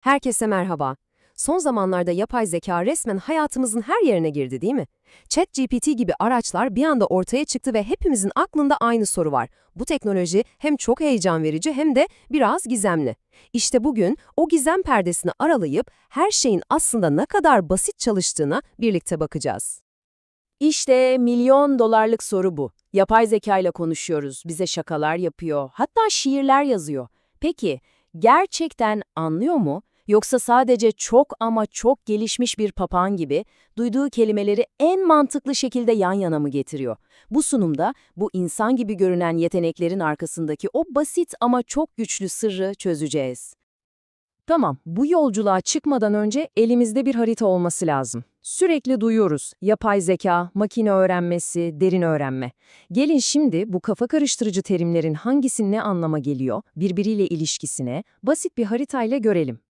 Herkese merhaba. Son zamanlarda yapay zeka resmen hayatımızın her yerine girdi değil mi? ChatGPT gibi araçlar bir anda ortaya çıktı ve hepimizin aklında aynı soru var. Bu teknoloji hem çok heyecan verici hem de biraz gizemli. İşte bugün o gizem perdesini aralayıp her şeyin aslında ne kadar basit çalıştığına birlikte bakacağız. İşte milyon dolarlık soru bu. Yapay zeka ile konuşuyoruz, bize şakalar yapıyor, hatta şiirler yazıyor. Peki, gerçekten anlıyor mu? Yoksa sadece çok ama çok gelişmiş bir papağan gibi duyduğu kelimeleri en mantıklı şekilde yan yana mı getiriyor? Bu sunumda bu insan gibi görünen yeteneklerin arkasındaki o basit ama çok güçlü sırrı çözeceğiz. Tamam, bu yolculuğa çıkmadan önce elimizde bir harita olması lazım. Sürekli duyuyoruz. Yapay zeka, makine öğrenmesi, derin öğrenme. Gelin şimdi bu kafa karıştırıcı terimlerin hangisi ne anlama geliyor, birbiriyle ilişkisine basit bir haritayla görelim.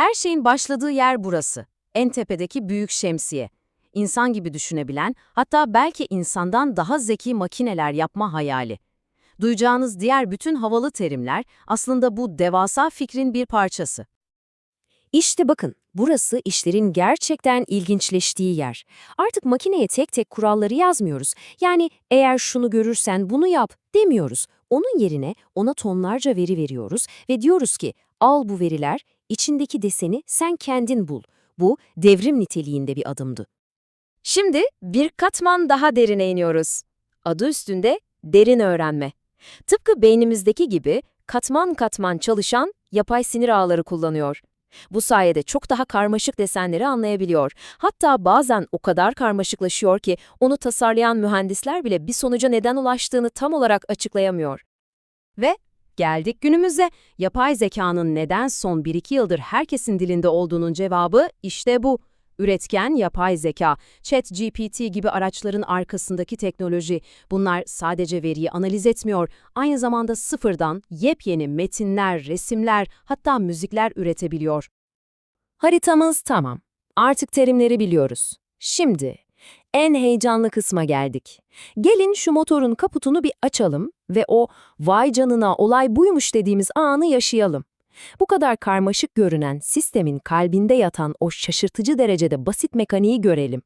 Her şeyin başladığı yer burası. En tepedeki büyük şemsiye. İnsan gibi düşünebilen, hatta belki insandan daha zeki makineler yapma hayali. Duyacağınız diğer bütün havalı terimler aslında bu devasa fikrin bir parçası. İşte bakın, burası işlerin gerçekten ilginçleştiği yer. Artık makineye tek tek kuralları yazmıyoruz. Yani eğer şunu görürsen bunu yap demiyoruz. Onun yerine ona tonlarca veri veriyoruz ve diyoruz ki al bu veriler, içindeki deseni sen kendin bul. Bu devrim niteliğinde bir adımdı. Şimdi bir katman daha derine iniyoruz. Adı üstünde derin öğrenme. Tıpkı beynimizdeki gibi katman katman çalışan yapay sinir ağları kullanıyor. Bu sayede çok daha karmaşık desenleri anlayabiliyor. Hatta bazen o kadar karmaşıklaşıyor ki onu tasarlayan mühendisler bile bir sonuca neden ulaştığını tam olarak açıklayamıyor. Ve geldik günümüze. Yapay zekanın neden son 1-2 yıldır herkesin dilinde olduğunun cevabı işte bu. Üretken yapay zeka, ChatGPT gibi araçların arkasındaki teknoloji. Bunlar sadece veriyi analiz etmiyor, aynı zamanda sıfırdan yepyeni metinler, resimler, hatta müzikler üretebiliyor. Haritamız tamam. Artık terimleri biliyoruz. Şimdi en heyecanlı kısma geldik. Gelin şu motorun kaputunu bir açalım ve o vay canına olay buymuş dediğimiz anı yaşayalım. Bu kadar karmaşık görünen sistemin kalbinde yatan o şaşırtıcı derecede basit mekaniği görelim.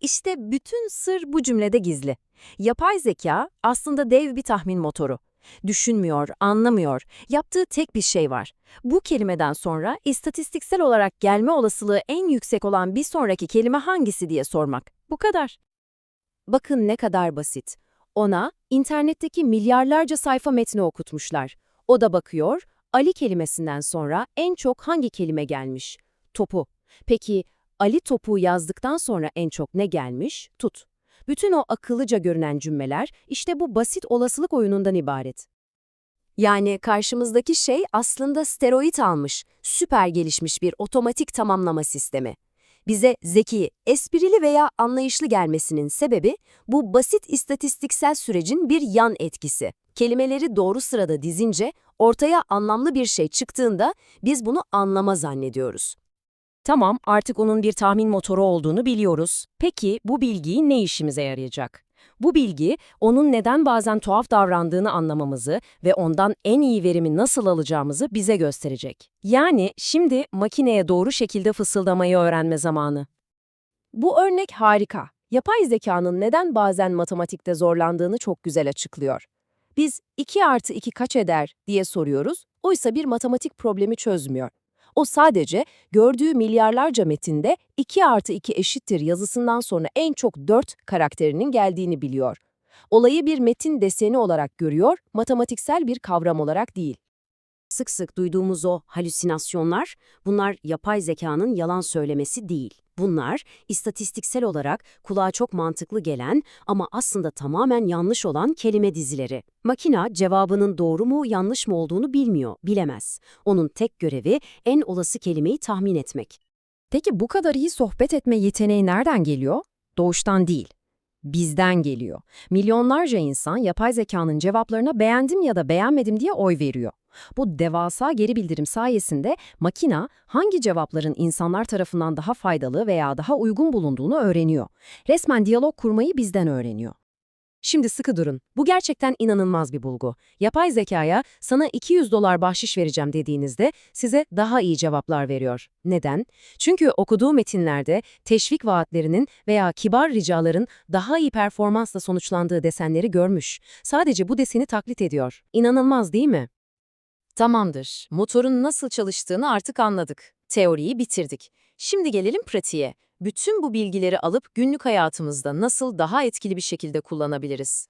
İşte bütün sır bu cümlede gizli. Yapay zeka aslında dev bir tahmin motoru. Düşünmüyor, anlamıyor. Yaptığı tek bir şey var. Bu kelimeden sonra istatistiksel olarak gelme olasılığı en yüksek olan bir sonraki kelime hangisi diye sormak. Bu kadar. Bakın ne kadar basit. Ona internetteki milyarlarca sayfa metni okutmuşlar. O da bakıyor, Ali kelimesinden sonra en çok hangi kelime gelmiş? Topu. Peki Ali topu yazdıktan sonra en çok ne gelmiş? Tut. Bütün o akıllıca görünen cümleler işte bu basit olasılık oyunundan ibaret. Yani karşımızdaki şey aslında steroid almış, süper gelişmiş bir otomatik tamamlama sistemi. Bize zeki, esprili veya anlayışlı gelmesinin sebebi bu basit istatistiksel sürecin bir yan etkisi. Kelimeleri doğru sırada dizince ortaya anlamlı bir şey çıktığında biz bunu anlama zannediyoruz. Tamam, artık onun bir tahmin motoru olduğunu biliyoruz. Peki bu bilgi ne işimize yarayacak? Bu bilgi, onun neden bazen tuhaf davrandığını anlamamızı ve ondan en iyi verimi nasıl alacağımızı bize gösterecek. Yani şimdi makineye doğru şekilde fısıldamayı öğrenme zamanı. Bu örnek harika. Yapay zekanın neden bazen matematikte zorlandığını çok güzel açıklıyor. Biz 2 artı 2 kaç eder diye soruyoruz, oysa bir matematik problemi çözmüyor. O sadece gördüğü milyarlarca metinde 2 artı 2 eşittir yazısından sonra en çok 4 karakterinin geldiğini biliyor. Olayı bir metin deseni olarak görüyor, matematiksel bir kavram olarak değil. Sık sık duyduğumuz o halüsinasyonlar, bunlar yapay zekanın yalan söylemesi değil. Bunlar istatistiksel olarak kulağa çok mantıklı gelen ama aslında tamamen yanlış olan kelime dizileri. Makina cevabının doğru mu yanlış mı olduğunu bilmiyor, bilemez. Onun tek görevi en olası kelimeyi tahmin etmek. Peki bu kadar iyi sohbet etme yeteneği nereden geliyor? Doğuştan değil. Bizden geliyor. Milyonlarca insan yapay zekanın cevaplarına beğendim ya da beğenmedim diye oy veriyor. Bu devasa geri bildirim sayesinde makina hangi cevapların insanlar tarafından daha faydalı veya daha uygun bulunduğunu öğreniyor. Resmen diyalog kurmayı bizden öğreniyor. Şimdi sıkı durun. Bu gerçekten inanılmaz bir bulgu. Yapay zekaya sana 200 dolar bahşiş vereceğim dediğinizde size daha iyi cevaplar veriyor. Neden? Çünkü okuduğu metinlerde teşvik vaatlerinin veya kibar ricaların daha iyi performansla sonuçlandığı desenleri görmüş. Sadece bu deseni taklit ediyor. İnanılmaz değil mi? Tamamdır. Motorun nasıl çalıştığını artık anladık. Teoriyi bitirdik. Şimdi gelelim pratiğe. Bütün bu bilgileri alıp günlük hayatımızda nasıl daha etkili bir şekilde kullanabiliriz?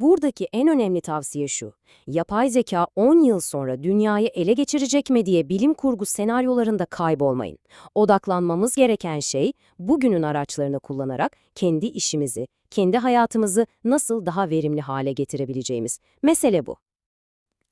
Buradaki en önemli tavsiye şu. Yapay zeka 10 yıl sonra dünyayı ele geçirecek mi diye bilim kurgu senaryolarında kaybolmayın. Odaklanmamız gereken şey bugünün araçlarını kullanarak kendi işimizi, kendi hayatımızı nasıl daha verimli hale getirebileceğimiz. Mesele bu.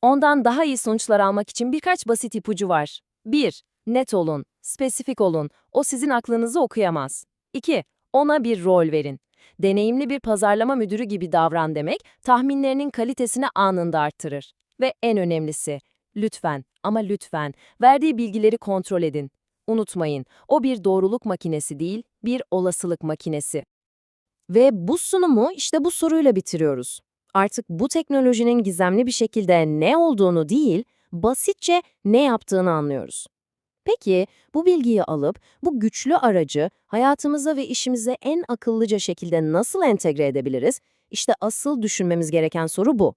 Ondan daha iyi sonuçlar almak için birkaç basit ipucu var. 1. Net olun, spesifik olun. O sizin aklınızı okuyamaz. 2. Ona bir rol verin. Deneyimli bir pazarlama müdürü gibi davran demek, tahminlerinin kalitesini anında arttırır. Ve en önemlisi, lütfen ama lütfen verdiği bilgileri kontrol edin. Unutmayın, o bir doğruluk makinesi değil, bir olasılık makinesi. Ve bu sunumu işte bu soruyla bitiriyoruz. Artık bu teknolojinin gizemli bir şekilde ne olduğunu değil, basitçe ne yaptığını anlıyoruz. Peki, bu bilgiyi alıp bu güçlü aracı hayatımıza ve işimize en akıllıca şekilde nasıl entegre edebiliriz? İşte asıl düşünmemiz gereken soru bu.